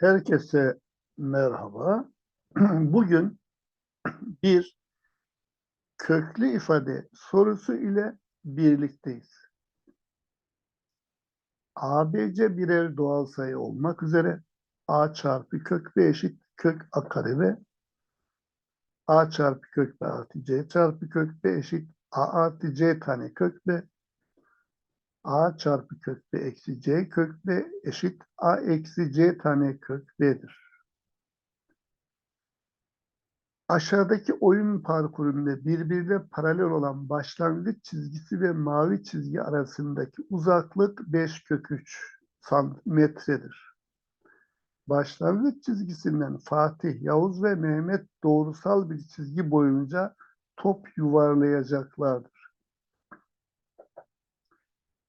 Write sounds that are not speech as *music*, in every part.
Herkese merhaba. *clears throat* Bugün *clears throat* bir köklü ifade sorusu ile birlikteyiz. ABC birer doğal sayı olmak üzere A çarpı kök B eşit kök A kare ve A çarpı kök B artı C çarpı kök B eşit A artı C tane kök B A çarpı kök B eksi C kök B eşit A eksi C tane kök B'dir. Aşağıdaki oyun parkurunda birbirine paralel olan başlangıç çizgisi ve mavi çizgi arasındaki uzaklık 5 kök 3 santimetredir. Başlangıç çizgisinden Fatih, Yavuz ve Mehmet doğrusal bir çizgi boyunca top yuvarlayacaklardır.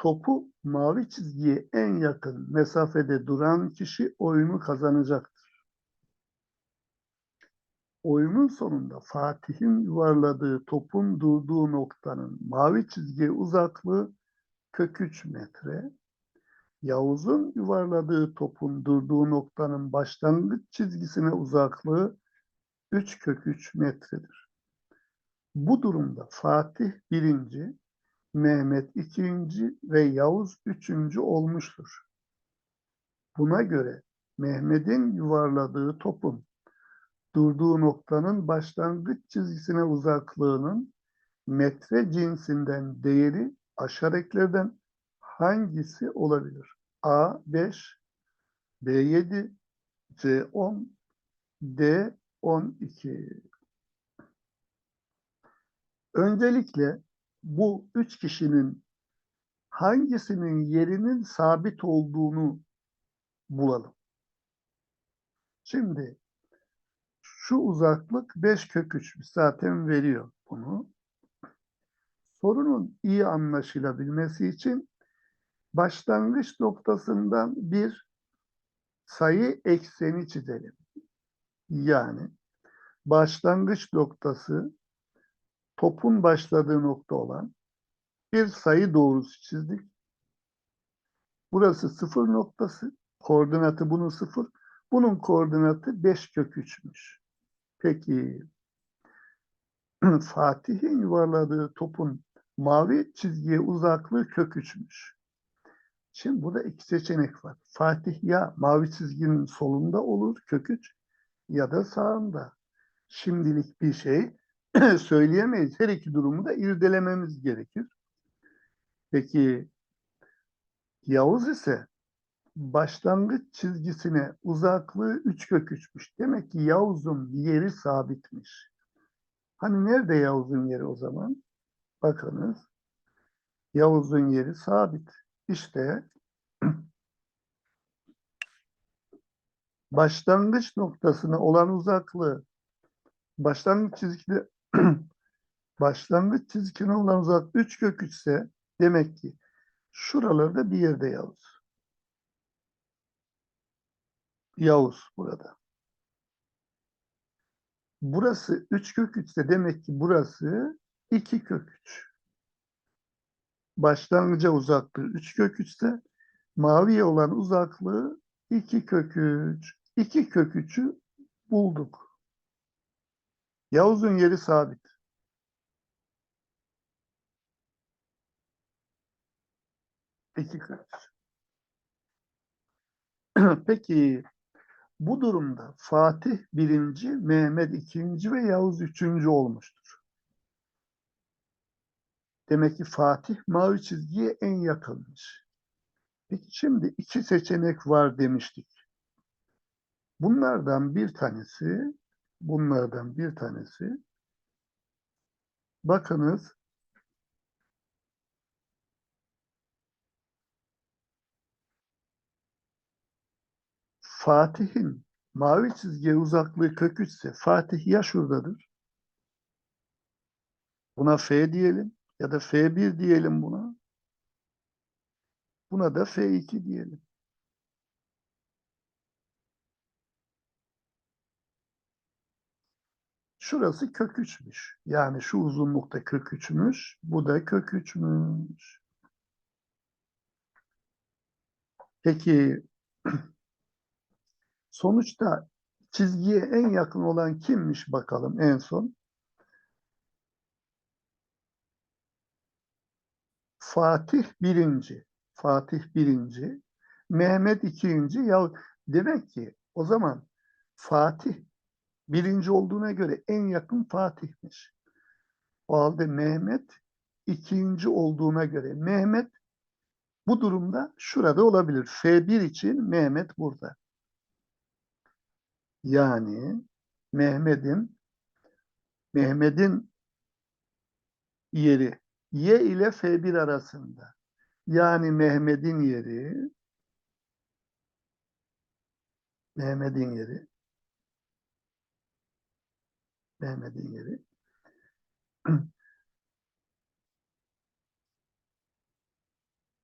Topu mavi çizgiye en yakın mesafede duran kişi oyunu kazanacaktır. Oyunun sonunda Fatih'in yuvarladığı topun durduğu noktanın mavi çizgiye uzaklığı kök 3 metre, Yavuz'un yuvarladığı topun durduğu noktanın başlangıç çizgisine uzaklığı 3 kök 3 metredir. Bu durumda Fatih birinci, Mehmet ikinci ve Yavuz üçüncü olmuştur. Buna göre Mehmet'in yuvarladığı topun durduğu noktanın başlangıç çizgisine uzaklığının metre cinsinden değeri aşağıdakilerden hangisi olabilir? A 5, B 7, C 10, D 12. Öncelikle bu üç kişinin hangisinin yerinin sabit olduğunu bulalım. Şimdi şu uzaklık 5 kök 3 zaten veriyor bunu. Sorunun iyi anlaşılabilmesi için başlangıç noktasından bir sayı ekseni çizelim. Yani başlangıç noktası topun başladığı nokta olan bir sayı doğrusu çizdik. Burası sıfır noktası. Koordinatı bunun sıfır. Bunun koordinatı 5 kök 3'müş. Peki *clears throat* Fatih'in yuvarladığı topun mavi çizgiye uzaklığı kök 3'müş. Şimdi burada iki seçenek var. Fatih ya mavi çizginin solunda olur kök 3 ya da sağında. Şimdilik bir şey *clears throat* söyleyemeyiz. Her iki durumu da irdelememiz gerekir. Peki Yavuz ise başlangıç çizgisine uzaklığı 3 kök 3'müş. Demek ki Yavuz'un yeri sabitmiş. Hani nerede Yavuz'un yeri o zaman? Bakınız. Yavuz'un yeri sabit. İşte *clears throat* başlangıç noktasına olan uzaklığı başlangıç çizgide *clears throat* başlangıç çizgisine olan uzaklık 3 kök 3 ise demek ki şuralarda bir yerde Yavuz. Yavuz burada. Burası 3 kök 3 ise demek ki burası 2 kök 3. Başlangıca uzaklığı 3 kök 3 ise maviye olan uzaklığı 2 kök 3. 2 kök 3'ü bulduk. Yavuz'un yeri sabit. İki üç. *clears throat* Peki bu durumda Fatih birinci, Mehmet ikinci ve Yavuz üçüncü olmuştur. Demek ki Fatih mavi çizgiye en yakınmış. Peki şimdi iki seçenek var demiştik. Bunlardan bir tanesi, bunlardan bir tanesi, bakınız, Fatih'in mavi çizgiye uzaklığı kök 3 ise Fatih ya şuradadır. Buna F diyelim ya da F1 diyelim buna. Buna da F2 diyelim. Şurası kök 3'müş. Yani şu uzunlukta kök 3'müş. Bu da kök 3'müş. Peki *clears throat* Sonuçta çizgiye en yakın olan kimmiş bakalım en son? Fatih birinci. Fatih birinci. Mehmet ikinci. Ya demek ki o zaman Fatih birinci olduğuna göre en yakın Fatih'miş. O halde Mehmet ikinci olduğuna göre Mehmet bu durumda şurada olabilir. F1 için Mehmet burada. Yani Mehmet'in Mehmet'in yeri Y ile F1 arasında. Yani Mehmet'in yeri Mehmet'in yeri Mehmet'in yeri *clears throat*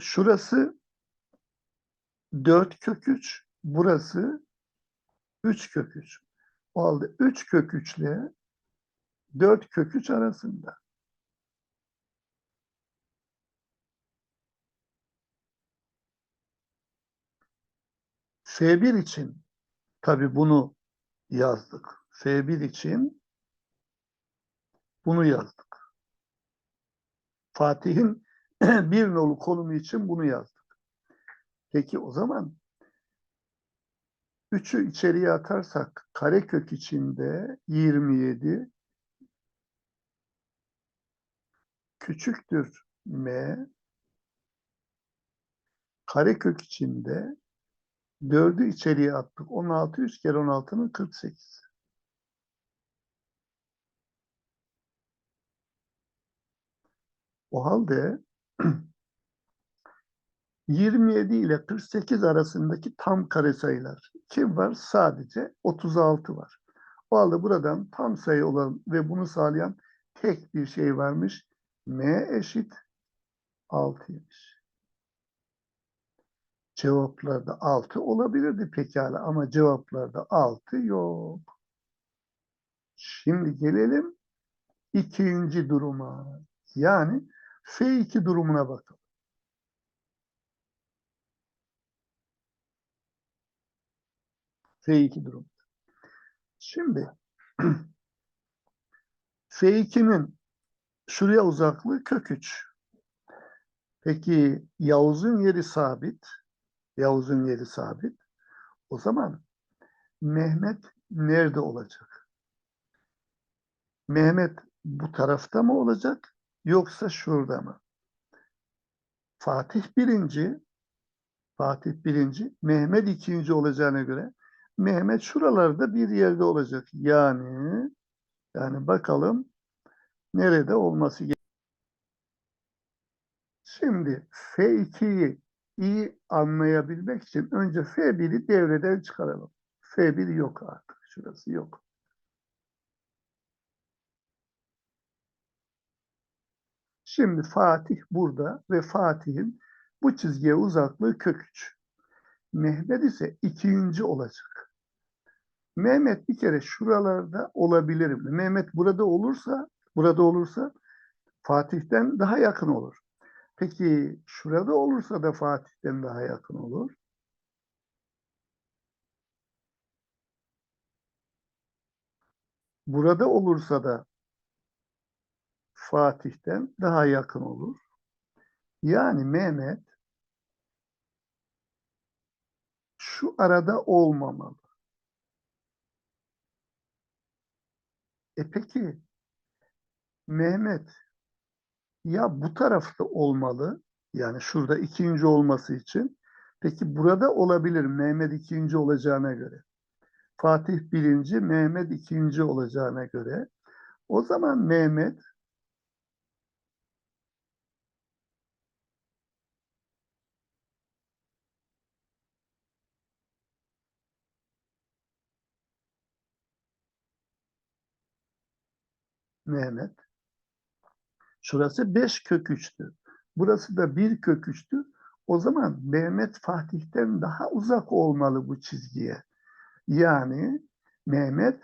Şurası 4 kök 3, burası 3 kök 3. O halde 3 kök 3 ile 4 kök 3 arasında. F1 için tabi bunu yazdık. F1 için bunu yazdık. Fatih'in *clears throat* bir nolu konumu için bunu yazdık. Peki o zaman 3'ü içeriye atarsak karekök içinde 27 küçüktür m karekök içinde 4'ü içeriye attık. 16 3 kere 16'nın 48. O halde *clears throat* 27 ile 48 arasındaki tam kare sayılar kim var? Sadece 36 var. O halde buradan tam sayı olan ve bunu sağlayan tek bir şey varmış. M eşit 6'ymış. Cevaplarda 6 olabilirdi pekala ama cevaplarda 6 yok. Şimdi gelelim ikinci duruma. Yani F2 durumuna bakalım. F2 durum. Şimdi *clears throat* F2'nin şuraya uzaklığı kök 3. Peki Yavuz'un yeri sabit. Yavuz'un yeri sabit. O zaman Mehmet nerede olacak? Mehmet bu tarafta mı olacak yoksa şurada mı? Fatih birinci, Fatih birinci, Mehmet ikinci olacağına göre Mehmet şuralarda bir yerde olacak. Yani yani bakalım nerede olması gerekiyor. Şimdi F2'yi iyi anlayabilmek için önce F1'i devreden çıkaralım. F1 yok artık. Şurası yok. Şimdi Fatih burada ve Fatih'in bu çizgiye uzaklığı kök 3. Mehmet ise ikinci olacak. Mehmet bir kere şuralarda olabilir mi? Mehmet burada olursa, burada olursa Fatih'ten daha yakın olur. Peki şurada olursa da Fatih'ten daha yakın olur. Burada olursa da Fatih'ten daha yakın olur. Yani Mehmet şu arada olmamalı. E peki Mehmet ya bu tarafta olmalı yani şurada ikinci olması için peki burada olabilir Mehmet ikinci olacağına göre. Fatih birinci, Mehmet ikinci olacağına göre o zaman Mehmet Mehmet. Şurası 5 kök 3'tü. Burası da 1 kök 3'tü. O zaman Mehmet Fatih'ten daha uzak olmalı bu çizgiye. Yani Mehmet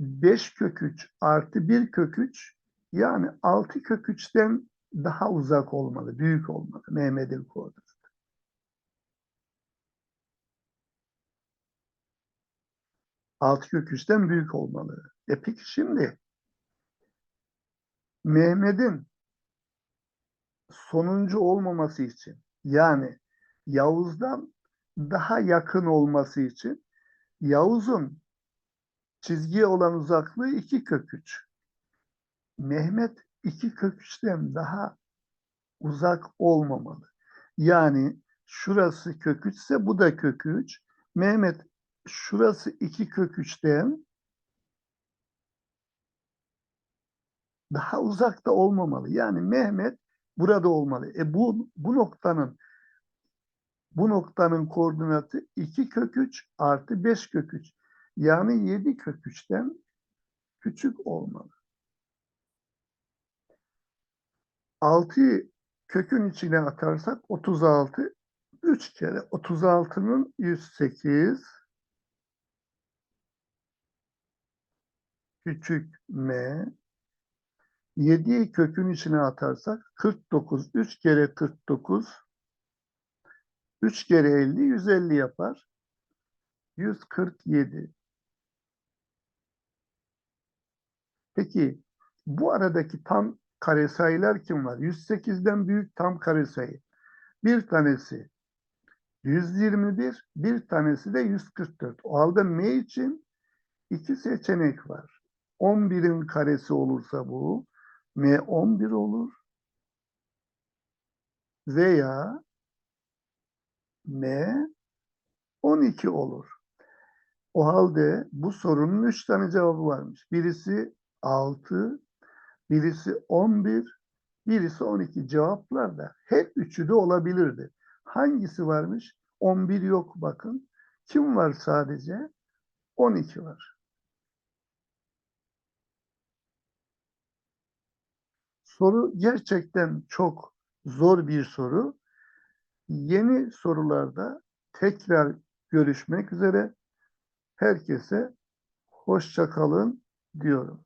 5 kök 3 artı 1 kök 3 yani 6 kök 3'ten daha uzak olmalı, büyük olmalı Mehmet'in koordinatı. 6 kök 3'ten büyük olmalı. E peki şimdi Mehmet'in sonuncu olmaması için yani Yavuz'dan daha yakın olması için Yavuz'un çizgiye olan uzaklığı 2 kök 3. Mehmet 2 kök 3'ten daha uzak olmamalı. Yani şurası kök 3 ise bu da kök 3. Mehmet şurası 2 kök 3'ten daha uzakta olmamalı. Yani Mehmet burada olmalı. E bu bu noktanın bu noktanın koordinatı 2 kök 3 artı 5 kök 3. Yani 7 kök 3'ten küçük olmalı. 6'yı kökün içine atarsak 36 3 kere 36'nın 108 küçük m 7'yi kökün içine atarsak 49 3 kere 49 3 kere 50 150 yapar. 147. Peki bu aradaki tam karesayılar kim var? 108'den büyük tam karesayı. Bir tanesi 121, bir tanesi de 144. O halde M için iki seçenek var. 11'in karesi olursa bu M 11 olur veya M 12 olur. O halde bu sorunun üç tane cevabı varmış. Birisi 6, birisi 11, birisi 12 cevaplar da hep üçü de olabilirdi. Hangisi varmış? 11 yok bakın. Kim var sadece? 12 var. Soru gerçekten çok zor bir soru. Yeni sorularda tekrar görüşmek üzere. Herkese hoşça kalın diyorum.